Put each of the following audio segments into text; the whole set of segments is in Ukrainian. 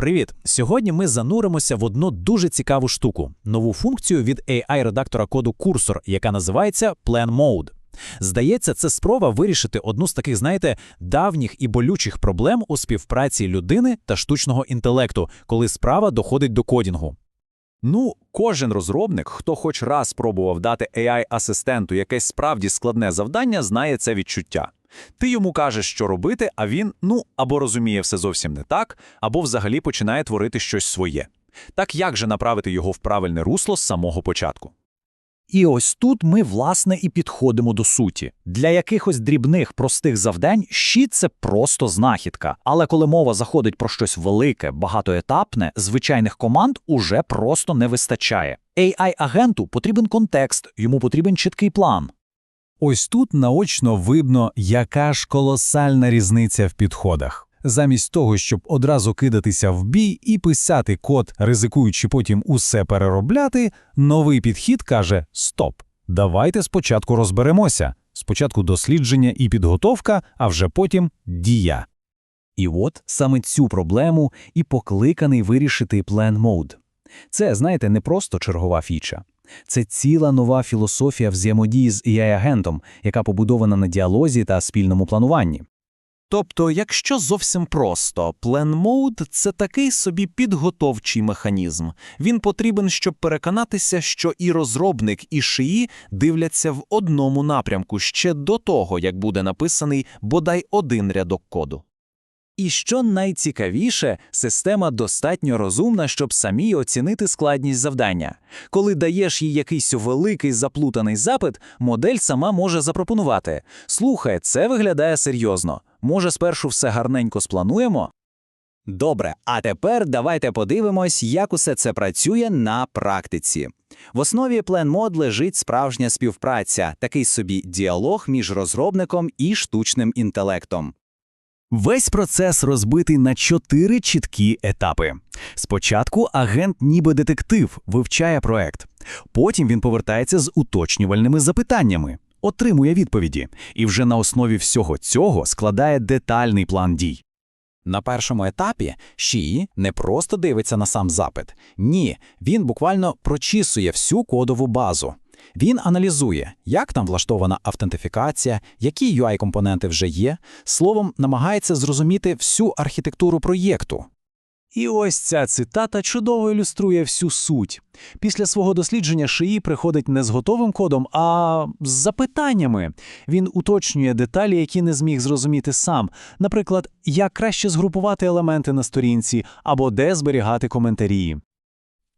Привіт! Сьогодні ми зануримося в одну дуже цікаву штуку нову функцію від AI-редактора коду Cursor, яка називається Plan Mode. Здається, це спроба вирішити одну з таких, знаєте, давніх і болючих проблем у співпраці людини та штучного інтелекту, коли справа доходить до кодінгу. Ну, кожен розробник, хто хоч раз спробував дати AI-асистенту якесь справді складне завдання, знає це відчуття. Ти йому кажеш, що робити, а він, ну, або розуміє все зовсім не так, або взагалі починає творити щось своє. Так як же направити його в правильне русло з самого початку? І ось тут ми, власне, і підходимо до суті. Для якихось дрібних простих завдань щит – це просто знахідка. Але коли мова заходить про щось велике, багатоетапне, звичайних команд уже просто не вистачає. AI-агенту потрібен контекст, йому потрібен чіткий план. Ось тут наочно видно, яка ж колосальна різниця в підходах. Замість того, щоб одразу кидатися в бій і писати код, ризикуючи потім усе переробляти, новий підхід каже: Стоп, давайте спочатку розберемося. Спочатку дослідження і підготовка, а вже потім дія. І от саме цю проблему і покликаний вирішити Plan Mode. Це, знаєте, не просто чергова фіча. Це ціла нова філософія взаємодії з AI-агентом, яка побудована на діалозі та спільному плануванні. Тобто, якщо зовсім просто, Plan Mode – це такий собі підготовчий механізм. Він потрібен, щоб переконатися, що і розробник, і шиї дивляться в одному напрямку ще до того, як буде написаний бодай один рядок коду. І що найцікавіше, система достатньо розумна, щоб самі оцінити складність завдання. Коли даєш їй якийсь великий заплутаний запит, модель сама може запропонувати: слухай, це виглядає серйозно. Може, спершу все гарненько сплануємо? Добре, а тепер давайте подивимось, як усе це працює на практиці. В основі PlanMod лежить справжня співпраця, такий собі діалог між розробником і штучним інтелектом. Весь процес розбитий на чотири чіткі етапи. Спочатку агент, ніби детектив, вивчає проект. Потім він повертається з уточнювальними запитаннями, отримує відповіді, і вже на основі всього цього складає детальний план дій. На першому етапі Ші не просто дивиться на сам запит. Ні, він буквально прочісує всю кодову базу. Він аналізує, як там влаштована автентифікація, які UI-компоненти вже є, словом, намагається зрозуміти всю архітектуру проєкту. І ось ця цитата чудово ілюструє всю суть. Після свого дослідження Шиї приходить не з готовим кодом, а з запитаннями. Він уточнює деталі, які не зміг зрозуміти сам. Наприклад, як краще згрупувати елементи на сторінці або де зберігати коментарі.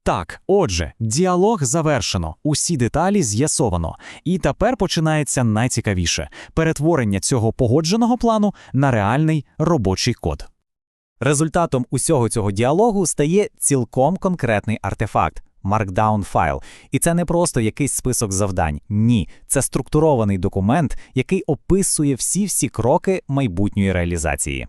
Так, отже, діалог завершено, усі деталі з'ясовано. І тепер починається найцікавіше перетворення цього погодженого плану на реальний робочий код. Результатом усього цього діалогу стає цілком конкретний артефакт. Markdown файл. І це не просто якийсь список завдань. Ні, це структурований документ, який описує всі-всі кроки майбутньої реалізації.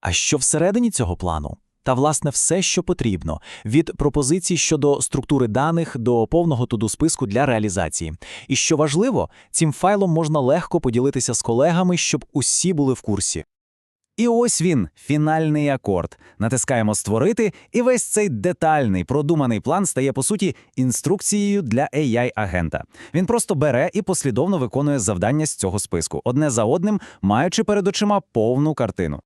А що всередині цього плану? Та, власне, все, що потрібно, від пропозицій щодо структури даних до повного туду списку для реалізації. І що важливо, цим файлом можна легко поділитися з колегами, щоб усі були в курсі. І ось він, фінальний акорд. Натискаємо Створити, і весь цей детальний продуманий план стає по суті інструкцією для AI-агента. Він просто бере і послідовно виконує завдання з цього списку, одне за одним, маючи перед очима повну картину.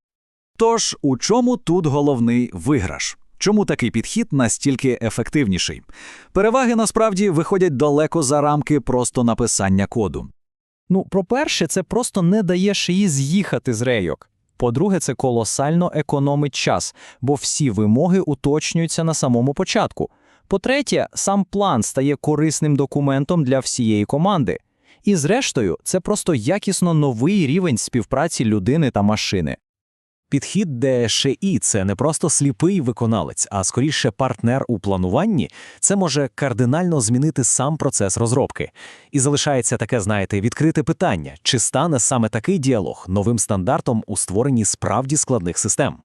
Тож, у чому тут головний виграш? Чому такий підхід настільки ефективніший? Переваги насправді виходять далеко за рамки просто написання коду. Ну, по-перше, це просто не дає шиї з'їхати з рейок. По-друге, це колосально економить час, бо всі вимоги уточнюються на самому початку. По-третє, сам план стає корисним документом для всієї команди. І зрештою, це просто якісно новий рівень співпраці людини та машини. Підхід, де ШІ – це не просто сліпий виконалець, а скоріше партнер у плануванні, це може кардинально змінити сам процес розробки. І залишається таке, знаєте, відкрите питання: чи стане саме такий діалог новим стандартом у створенні справді складних систем?